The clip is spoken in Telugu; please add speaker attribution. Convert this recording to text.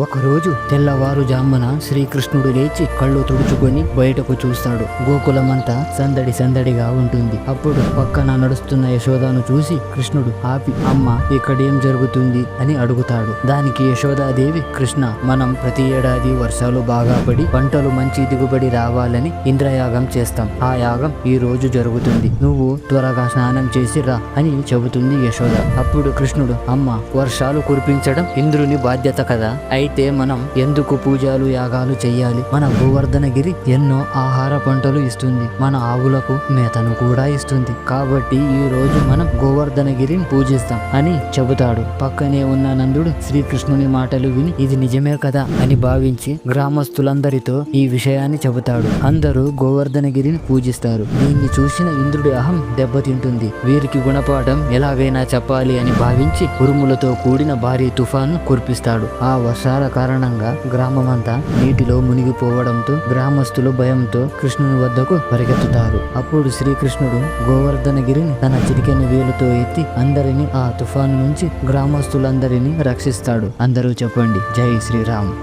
Speaker 1: ఒకరోజు తెల్లవారుజామున శ్రీకృష్ణుడు లేచి కళ్ళు తుడుచుకొని బయటకు చూస్తాడు. గోకులమంతా సందడి సందడిగా ఉంటుంది. అప్పుడు పక్కన నడుస్తున్న యశోదాను చూసి కృష్ణుడు ఆపి అమ్మ ఇక్కడేం జరుగుతుంది? అని అడుగుతాడు. దానికి యశోదాదేవి కృష్ణ మనం ప్రతి ఏడాది వర్షాలు బాగా పడి పంటలు మంచి దిగుబడి రావాలని ఇంద్రయాగం చేస్తాం. ఆ యాగం ఈ రోజు జరుగుతుంది. నువ్వు త్వరగా స్నానం చేసి రా అని చెబుతుంది యశోద. అప్పుడు కృష్ణుడు అమ్మ వర్షాలు కురిపించడం ఇంద్రుని బాధ్యత కదా? అయితే మనం ఎందుకు పూజలు యాగాలు చేయాలి మన గోవర్ధనగిరి ఎన్నో ఆహార పంటలు ఇస్తుంది. మన ఆవులకు మేతను కూడా ఇస్తుంది. కాబట్టి ఈ రోజు మనం గోవర్ధనగిరిని పూజిస్తాం అని చెబుతాడు. పక్కనే ఉన్న నందుడు శ్రీకృష్ణుని మాటలు విని ఇది నిజమే కదా? అని భావించి గ్రామస్తులందరితో ఈ విషయాన్ని చెబుతాడు. అందరూ గోవర్ధనగిరిని పూజిస్తారు. దీన్ని చూసిన ఇంద్రుడి అహం దెబ్బతింటుంది. వీరికి గుణపాఠం ఎలాగైనా చెప్పాలి అని భావించి ఉరుములతో కూడిన భారీ తుఫాను కురిపిస్తాడు. ఆ వర్షాల కారణంగా గ్రామమంతా నీటిలో మునిగిపోవడంతో గ్రామస్తులు భయంతో కృష్ణుని వద్దకు పరిగెత్తుతారు. అప్పుడు శ్రీకృష్ణుడు గోవర్ధనగిరిని తన చిరికైన వేలుతో ఎత్తి అందరినీ ఆ తుఫాను నుంచి గ్రామస్తులందరినీ రక్షిస్తాడు. అందరూ చెప్పండి జై శ్రీరామ్.